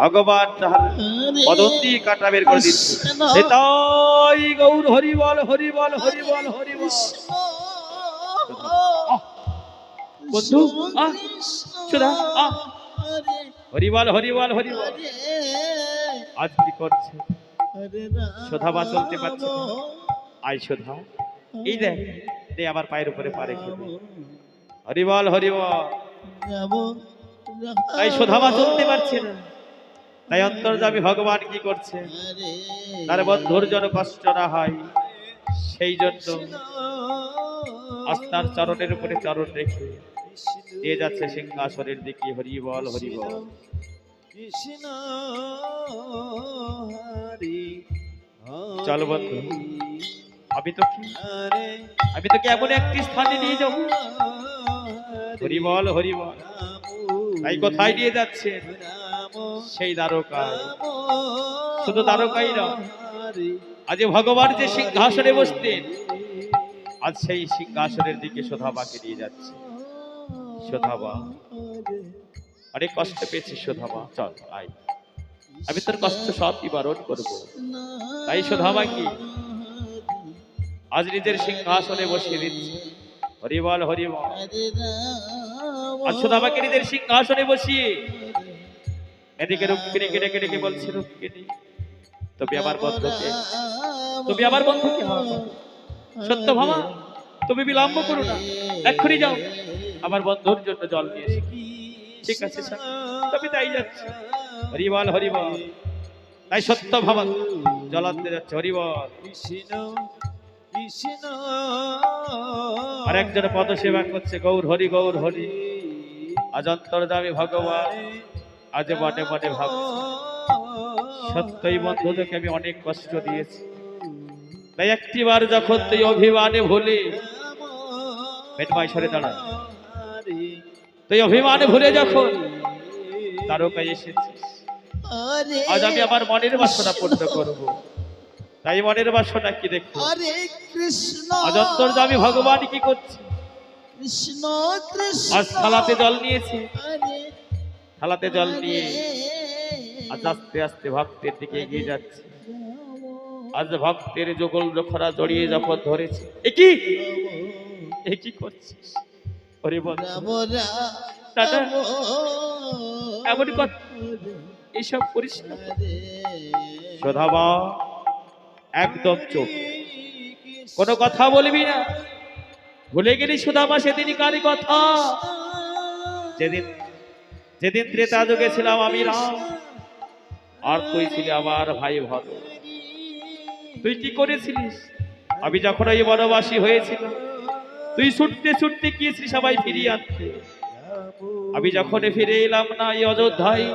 ভগবান তাহার পদন্তি কাটা বের করে দিচ্ছে। তাই গৌর হরি বল হরি বল হরি বল হরি বল বন্ধু আহ সুধা আহ। হরি বল হরি বল হরি বল আজ কি করছে? সুধা বা চলতে পারছে না। আয় এই দেখ দে আবার পায়ের উপরে পা রেখে দে। হরি বল হরি বল তাই সুধামা চলতে পারছে না। তাই অন্তর্যামী ভগবান কি করছে? তার বন্ধুর যেন কষ্ট না হয়। সেই জন্য আস্থার চরণের উপরে চরণ রেখে দিয়ে যাচ্ছে সিংহাসনের দিকে। হরি বল হরি বল। কৃষ্ণ চল বন্ধু, আমি তো কি? আমি তোকে এমন একটি স্থানে নিয়ে যাব। হরি বল হরি বল। তাই কোথায় নিয়ে যাচ্ছে সেই দ্বারকা। শুধু দ্বারকাই না আজ ভগবান যে সিংহাসনে বসতেন, আজ সেই সিংহাসনের দিকে শোধাবাকে নিয়ে যাচ্ছে। শোধাবা অনেক কষ্ট পেয়েছি শোধাবা চল, আয়। আমি তোর কষ্ট সব নিবারণ করব। তাই শোধাবা কি? আজ নিজের সিংহাসনে বসিয়ে দিচ্ছে। হরিবল হরিবল। আজ শোধাবাকে নিজের সিংহাসনে বসিয়ে এদিকে রুক্মিণীকে ডেকে ডেকে বলছে রুক্মিণী তুমি আমার বন্ধুকে তুমি আমার বন্ধুকে হও। সত্য ভামা তুমি বিলম্ব করো না। এক্ষুনি যাও। আমার বন্ধুর জন্য জল নিয়ে এসো। ঠিক আছে, স্যার। তবে তাই যাচ্ছে। হরিবল হরিবল। তাই সত্য ভাবা, জল আনতে যাচ্ছে। হরিবল। আর একজন পদ সেবা করছে। গৌর, হরি গৌর, হরি। আজ অন্তর্জামী ভগবান। আজ মনে মনে ভাবছে সত্যই বন্ধু তোকে আমি অনেক কষ্ট দিয়েছি। তাই একটিবার যখন তুই অভিমানে ভুলে পেটমাই সরে দাঁড়া। তুই অভিমানে ভুলে যখন তারকায় এসেছিস। আজ আমি আমার মনের বাসনা পূর্ণ করব। তাই মনের বাসনা কি দেখো? আজ অন্তর্জামী ভগবান কি করছি? কৃষ্ণ কৃষ্ণ। আজ থালাতে জল নিয়েছে। থালাতে জল নিয়ে আজ আস্তে আস্তে ভক্তের দিকে এগিয়ে যাচ্ছে। আজ ভক্তের যুগল খরা জড়িয়ে যখন ধরেছে। এ কি? এ কি করছিস? ওরে দাদা, এমন কথা এইসব করিস না। একদম চোখ কোনো কথা বলবি না। ভুলে গেলি সুধামা সেদিনই কারি কথা। যেদিন যেদিন ত্রেতা যুগে ছিলাম আমি রাম। আর তুই ছিলি আমার ভাই ভর তুই কি করেছিলিস? আমি যখন ওই বনবাসী হয়েছিল তুই ছুটতে ছুটতে গিয়েছিলি সবাই ফিরিয়ে আনতে? আমি যখন ফিরে এলাম না এই অযোধ্যায়,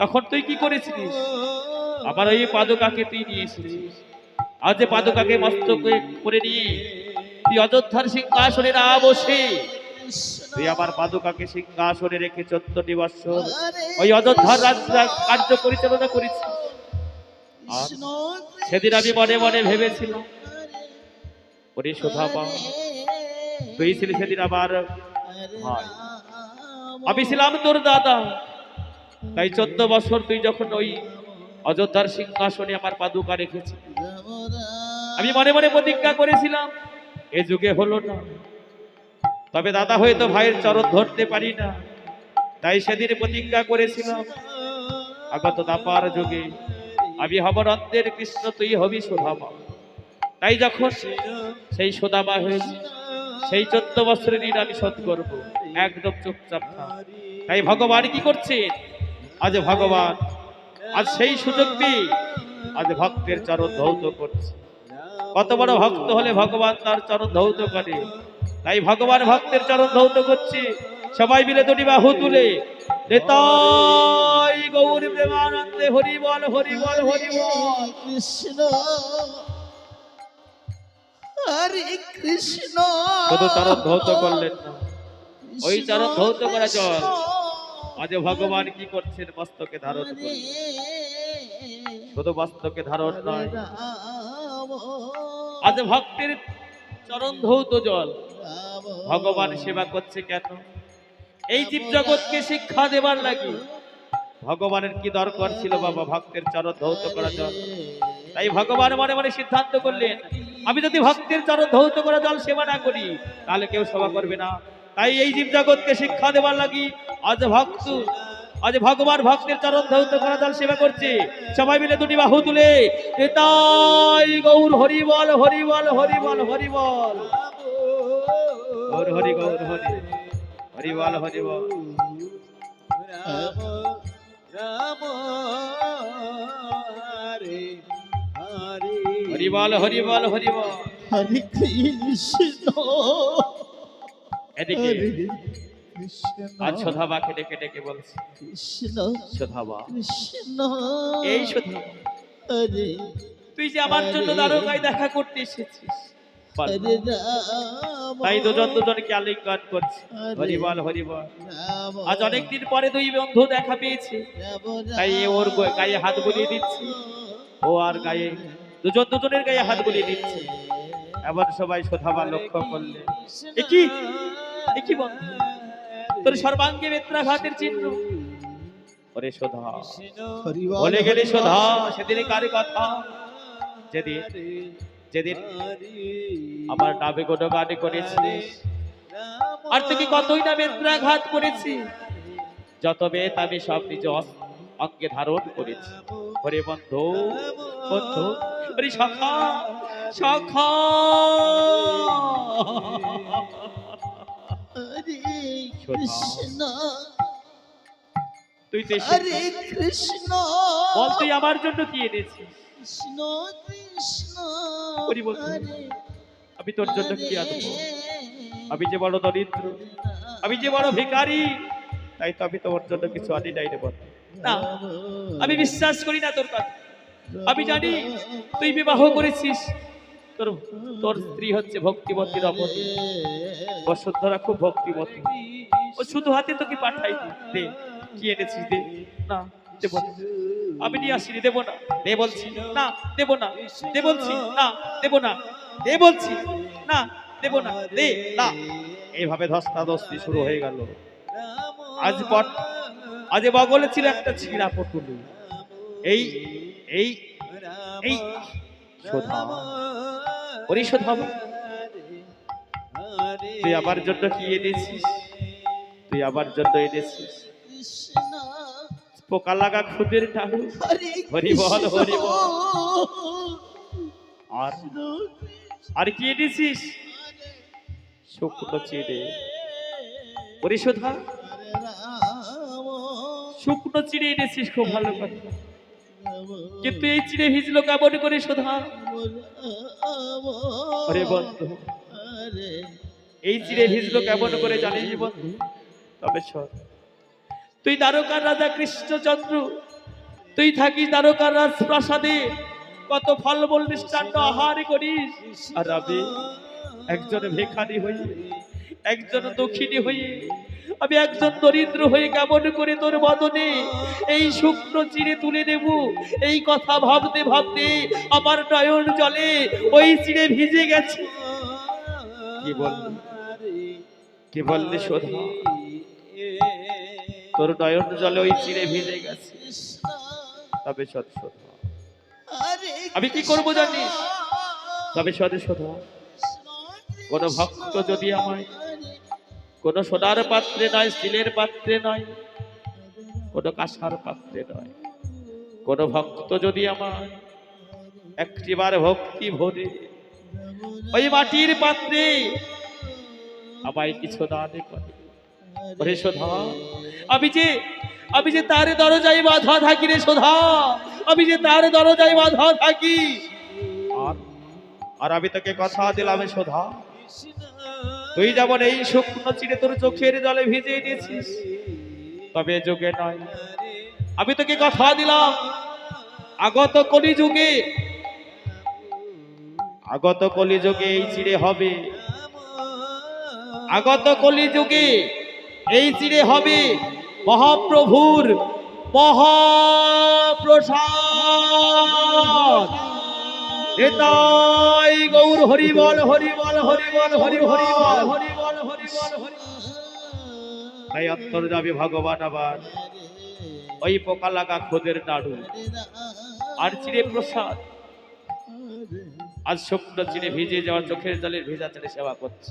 তখন তুই কি করেছিলিস? আমার ওই পাদুকাকে তুই নিয়েছিলিস আজ পাদুকাকে মস্তকে করে নিয়ে তুই অযোধ্যার সিংহাসনে না বসে তুই আমার পাদুকাকে সিংহাসনে রেখে চোদ্দটি বৎসর ওই অযোধ্যার রাজ কার্য পরিচালনা করেছি। সেদিন আমি মনে মনে ভেবেছিলাম ওরে তুই ছিলি সেদিন আমার আমি ছিলাম তোর দাদা। তাই চোদ্দ বছর তুই যখন ওই অযোধ্যার সিংহাসনে আমার পাদুকা রেখেছি আমি মনে মনে প্রতিজ্ঞা করেছিলাম এ যুগে হলো না তবে দাদা হয়তো ভাইয়ের চরণ ধরতে পারি না। তাই সেদিন প্রতিজ্ঞা করেছিলাম, আগত দাপার যুগে আমি হব নন্দের কৃষ্ণ, তুই হবি সুধামা। তাই যখন সেই সুদামা হয়েছে সেই চোদ্দ বছরের ঋণ আমি শোধ করব, একদম চুপচাপ থাক। তাই ভগবান কি করছেন আজ ভগবান, আজ সেই সুযোগ পেয়ে আজ ভক্তের চরণ ধৌত করছে। কত বড় ভক্ত হলে ভগবান তার চরণ ধৌত করে। তাই ভগবান ভক্তের চরণ ধৌত করছে। সবাই মিলে দুটি বাহু তুলে। গৌর প্রেমানন্দে হরি বল হরি বল হরি বল কৃষ্ণ। হরে কৃষ্ণ। শুধু চরণ ধৌত করলেন ওই চরণ ধৌত করা জল আজ ভগবান কি করছেন মস্তকে ধারণ করে শুধু মস্তকে ধারণ নয়। আজ ভক্তের চরণ ধৌত জল। ভগবান সেবা করছে কেন? এই জীব জগৎকে শিক্ষা দেবার লাগে। ভগবানের কি দরকার ছিল বাবা? ভক্তের চরণ ধৌত করা জল তাই ভগবান মনে মনে সিদ্ধান্ত করলেন, আমি যদি ভক্তের চরণ ধৌত করা জল সেবা না করি, তাহলে কেউ সেবা করবে না। তাই এই জীব জগৎকে শিক্ষা দেবার লাগি। আজ ভক্ত, আজ ভগবান ভক্তের চরণ ধৌত করা জল সেবা করছে। সবাই মিলে দুটি বাহু তুলে গৌর হরি বল হরি বল হরি বল হরি বল গৌর হরি গৌর হরি। হরি বল হরি বল। রাম রাম হরে হরে হরি বল হরি বল। হরি বল হরে কৃষ্ণ। এদিকে আজ সোধাবাকে ডেকে ডেকে বলছে। কৃষ্ণ সোধাবা কৃষ্ণ। এই তুই যে আমার জন্য দ্বারকায় দেখা করতে এসেছিস। তাই দুজন দুজনকে আলিঙ্গন করছে। হরি বল হরি বল। রাম আজ অনেকদিন পরে দুই বন্ধু দেখা পেয়েছে। তাই ওর গায়ে হাত বুলিয়ে দিচ্ছে। ও আর গায়ে দুজন দুজনের গায়ে হাত বুলিয়ে দিচ্ছে। এমন সবাই সোধাবা লক্ষ্য করলে। এ কি? এ কি বন্ধু? তোর সর্বাঙ্গে বেত্রাঘাতের চিহ্ন। ওরে সোধা। হরি বল, গেলি সোধা সেদিনে কার কথা? যেদিন যেদিন আমার নামে কোনো গানে করেছিস আর তুমি কতই না বেত্রাঘাত করেছি যত বেত আমি সব নিজ অঙ্গে ধারণ করেছি। ওরে বন্ধু বন্ধু সখা সখা। কৃষ্ণ। তুই তো হরে কৃষ্ণ। বল তুই আমার জন্য কি এনেছিস? কৃষ্ণ কৃষ্ণ। বল। আমি তোর জন্য কি আনব আমি যে বড় দরিদ্র, আমি যে বড় ভিখারি, তাই তো আমি তোমার জন্য কিছু আনি নাই রে না, আমি বিশ্বাস করি না তোর কথা। আমি জানি তুই বিবাহ করেছিস। তোর তোর স্ত্রী হচ্ছে ভক্তিমতী রমণী বসুন্ধরা খুব ভক্তিমতী। ও শুধু হাতে তোকে পাঠাই দি। কি এনেছিস দে। না দেব আমি নিয়ে আসিনি, দেবো না। দে বলছি, না, দেবো না, দে বলছি, না, দেবো না, দে বলছি, না, দেবো না, দে, না। এইভাবে ধস্তাধস্তি শুরু হয়ে গেল। আজ পট আজ বগলে ছিল একটা ছিঁড়া পটুলি এই এই এই, শোধা ওরে শোধা তুই আমার জন্য কি এনেছিস? তুই আমার জন্য এনেছিস? পোকা লাগা খুদের টানু হরে বল, হরি বল। আর আর কি এনেছিস? শুকনো চিড়ে। ওরে শোধা হরে রাম শুকনো চিড়ে এনেছিস খুব ভালো কথা। কিন্তু এই চিড়ে ভিজলো কেমন করে শোধা ওরে বন্ধু এই চিড়ে ভিজলো কেমন করে জানিস বন্ধু তবে শোন তুই দ্বারকার রাজা কৃষ্ণচন্দ্র। তুই থাকিস দ্বারকার রাজ প্রাসাদে কত ফলমূল মিষ্টান্ন আহার করিস। আর আমি একজন ভিখারি হয়ে, একজন দক্ষিণী হয়ে, আমি একজন দরিদ্র হয়ে কেমন করে তোর বদনে এই শুকনো চিড়ে তুলে দেব? এই কথা ভাবতে ভাবতে আমার নয়ন জলে ওই চিড়ে ভিজে গেছে। কি বললি? কি বললি শোধা তোর নয়ন জলে ওই চিড়ে ভিজে গেছে। তবে সৎ শোধা আমি কি করব জানিস? তবে শোধা কোন ভক্ত যদি আমায় কোন সোনার পাত্রে নয় স্টিলের পাত্রে নয় কোন কাঁসার পাত্রে নয় কোন ভক্ত যদি আমার একটিবার ভক্তি ভরে ওই মাটির পাত্রে আমায় কিছু দান করে। ওরে সোধা। আমি যে আমি যে তার দরজায় বাধা থাকি রে সোধা। আমি যে তার দরজায় বাধা থাকি। আর আমি তোকে কথা দিলাম সোধা। তুই যেমন এই শুকনো চিড়ে তোর চোখের জলে ভিজিয়ে দিয়েছিস তবে যুগে নয়। আমি তোকে কথা দিলাম। আগত কলি যুগে আগত কলি যুগে এই চিড়ে হবে। আগত কলি যুগে এই চিড়ে হবে মহাপ্রভুর মহাপ্রসাদ। এতাই গৌর হরি বল হরি বল হরি বল হরি হরি বল হরি বল হরি বল হরি তাই অন্তর যাবে ভগবান আবার। ওই পোকা লাগা খোদের নাড়ু আর চিড়ে প্রসাদ। আজ শুকনো চিড়ে ভিজে যাওয়া চোখের জলের ভেজা চলে সেবা করছে।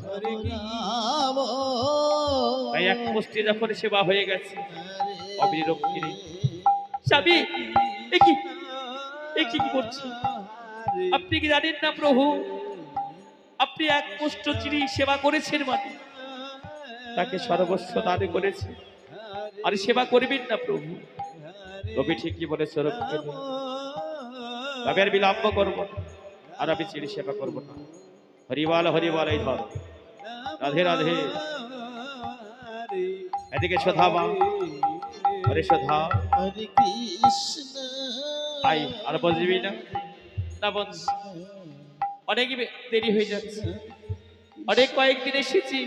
তাই এক মুষ্টি যখন সেবা হয়ে গেছে হরে অবিরক্তিরে স্বামী কি? এ কি কি করছে আপনি কি জানেন না প্রভু? আপনি এক মুষ্ট চিড়ি সেবা করেছেন মানে? তাকে সর্বস্ব দান করেছে। আর সেবা করবেন না প্রভু? রবি ঠিকই বলেছে রক্ষিণী। তবে আর বিলম্ব করব না। আর আমি চিড়ি সেবা করব না। হরিবাল হরিবাল এই ধর। রাধে রাধে। এদিকে সধা মা হরে কৃষ্ণ। আই আর বলবি না? না বল অনেক দেরি হয়ে যাচ্ছে। অনেক কয়েকদিন এসেছি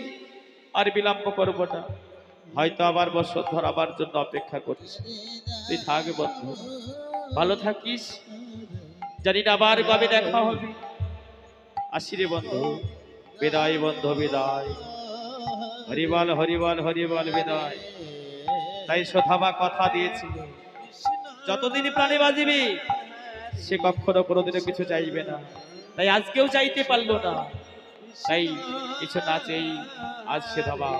আর বিলম্ব করব না। হয়তো আবার বছর ধর আবার জন্য অপেক্ষা করছি। তুই থাক বন্ধু। ভালো থাকিস। জানি না আবার কবে দেখা হবে। আসি রে বন্ধু। বিদায় বন্ধু, বিদায়। হরিবল হরিবল হরিবল, বিদায়। তাই শোধাবা কথা দিয়েছিল যতদিন প্রাণে বাজিবি, সে কখনো কোনোদিনও কিছু চাইবে না। তাই আজকেও চাইতে পারল না। তাই কিছু না চেই আজ সে ধাবা।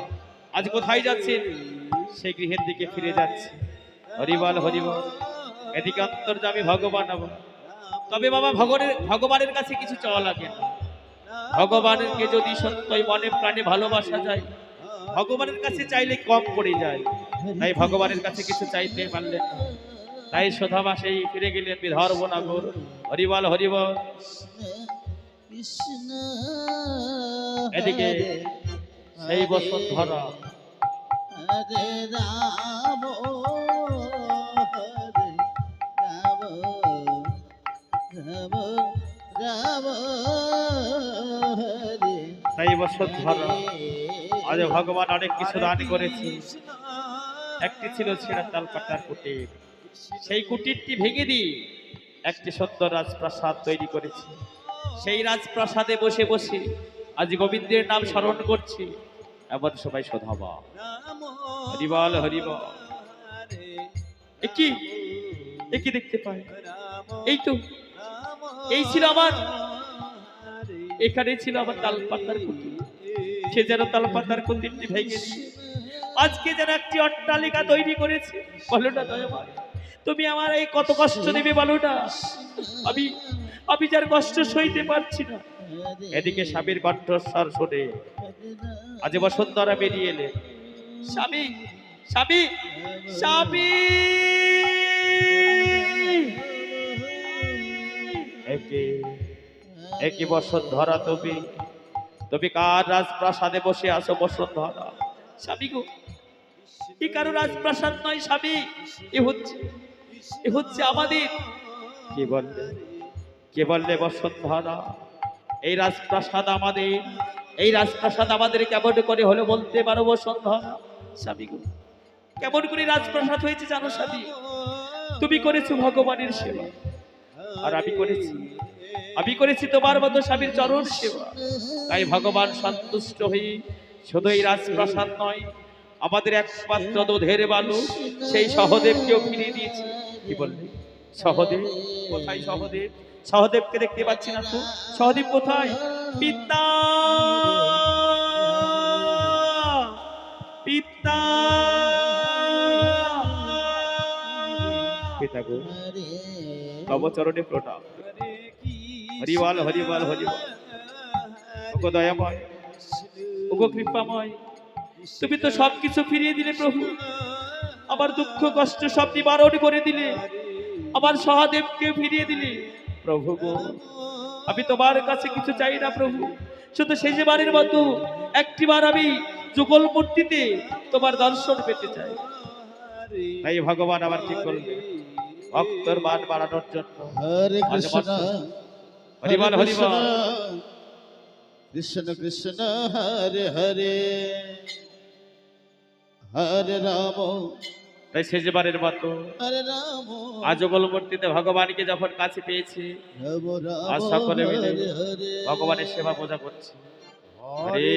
আজ কোথায় যাচ্ছেন? সে গৃহের দিকে ফিরে যাচ্ছে। হরিবল হরিবল, এদিকে অন্তর্জামী ভগবান আমার। তবে বাবা, ভগবানের ভগবানের কাছে কিছু চাওয়া লাগে ভগবানকে যদি সত্যই মনে প্রাণে ভালোবাসা যায়, ভগবানের কাছে চাইলে কম পড়ে যায়। তাই ভগবানের কাছে কিছু চাইতে পারলেন। তাই শোধাবা সেই ফিরে গেলেন বিধর্ব নগর হরিবল হরিবল এদিকে সেই হরে রাম। তাই বসুন্ধরা আজ ভগবান অনেক কিছু দান করেছে। একটি ছিল ছেঁড়া তাল পাতার কুটির সেই কুটিরটি ভেঙে দিয়ে একটি সুন্দর রাজপ্রাসাদ তৈরি করেছে। সেই রাজপ্রাসাদে বসে বসে আজ গোবিন্দের নাম স্মরণ করছি। এমন সবাই শোধাবা হরিবল হরিবল একই একই দেখতে পাই? এই তো এই ছিল আমার এখানে ছিল আমার তাল পাতার কুটির সে যেন তাল পাতার কুটিরটি ভেঙে আজকে যেন একটি অট্টালিকা তৈরি করেছে। বলো না দয়াময়, তুমি আমার এই কত কষ্ট দেবে বলো না আমি আমি যার কষ্ট সইতে পারছি না। এদিকে স্বামীর কণ্ঠস্বর শোনে আজ বসুন্ধরা বেরিয়ে এলে। স্বামী স্বামী স্বামী! একে একই বসুন্ধরা তুমি। তুমি কার রাজপ্রাসাদে বসে আছো বসুন্ধরা? স্বামী গো এ কারও রাজপ্রাসাদ নয় স্বামী এ হচ্ছে এ হচ্ছে আমাদের। কে বললে? কে বললে বসুন্ধরা? এই রাজপ্রাসাদ আমাদের এই রাজপ্রাসাদ আমাদের কেমন করে হলো বলতে পারো বসুন্ধরা? স্বামী গো কেমন করে রাজপ্রাসাদ হয়েছে জানো স্বামী? তুমি করেছ ভগবানের সেবা। আর আমি করেছি। আমি করেছি তোমার মতো স্বামীর চরণ সেবা। তাই ভগবান সন্তুষ্ট হয়ে শুধু এই রাজপ্রাসাদ নয়, আমাদের একমাত্র দুধের বালু, সেই সহদেবকেও ফিরিয়ে দিয়েছি। কি বললে? সহদেব, কোথায় সহদেব? সহদেবকে দেখতে পাচ্ছি না তো। সহদেব কোথায়? পিতা! পিতা! পিতা গো। তব চরণে প্রণাম। হরিবল হরিবল হরিবল। ওগো দয়াময়, ওগো কৃপাময়, তুমি তো সবকিছু ফিরিয়ে দিলে প্রভু। আমার দুঃখ, কষ্ট সব নিবারণ করে দিলে। আমার সহদেবকে ফিরিয়ে দিলে। প্রভু গো, আমি তোমার কাছে কিছু চাই না প্রভু। শুধু শেষবারের মতো একটিবার আমি যুগল মূর্তিতে তোমার দর্শন পেতে চাই। ভগবান আবার ঠিক করলে ভক্তর মান বাড়ানোর জন্য। হরে কৃষ্ণ হরিবল হরিবল কৃষ্ণ কৃষ্ণ হরে হরে। হরে রাম। তাই শেষবারের মতো আজ মূর্তিতে ভগবানকে যখন কাছে পেয়েছি সকলে মিলে ভগবানের সেবা পূজা করছি। হরে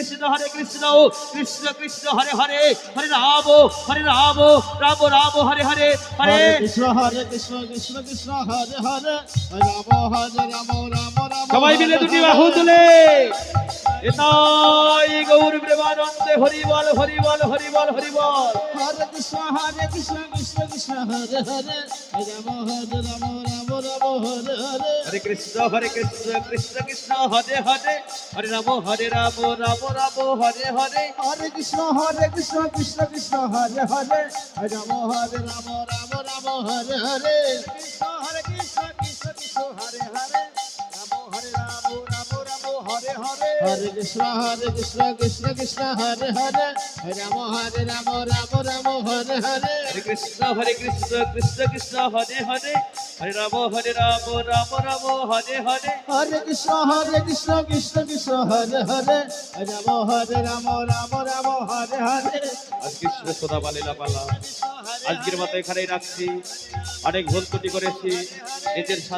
কৃষ্ণ হরে কৃষ্ণ কৃষ্ণ কৃষ্ণ হরে হরে হরে রাম হরে রাম রাম রাম হরে হরে হরে কৃষ্ণ হরে কৃষ্ণ কৃষ্ণ কৃষ্ণ হরে হরে রাম হরে রাম রাম রাম সবাই মিলে দুটি বাহু তুলে। এতাই গৌর প্রেমানন্দে হরি বল হরি বল হরি বল হরি বল হরে কৃষ্ণ হরে কৃষ্ণ কৃষ্ণ কৃষ্ণ হরে হরে। রাম হরে রাম রাম রাম হরে হরে। হরে কৃষ্ণ হরে কৃষ্ণ কৃষ্ণ কৃষ্ণ হরে হরে। হরে রাম হরে রাম রাম রাম হরে হরে। হরে কৃষ্ণ হরে কৃষ্ণ কৃষ্ণ কৃষ্ণ হরে হরে। রাম হরে রাম রাম রাম হরে হরে। কৃষ্ণ হরে হরে কৃষ্ণ হরে কৃষ্ণ কৃষ্ণ কৃষ্ণ হরে হরে। রাম হরে রাম রাম রাম হরে হরে। হরে কৃষ্ণ হরে কৃষ্ণ কৃষ্ণ কৃষ্ণ হরে হরে। হরে রাম হরে রাম রাম রাম হরে হরে। হরে কৃষ্ণ হরে কৃষ্ণ কৃষ্ণ কৃষ্ণ হরে হরে। রাম হরে রাম রাম রাম হরে হরে। আজ কৃষ্ণ সোদা বালিলা পালা। আজকের মতো এখানেই রাখছি। অনেক ভুল ত্রুটি করেছি। নিজের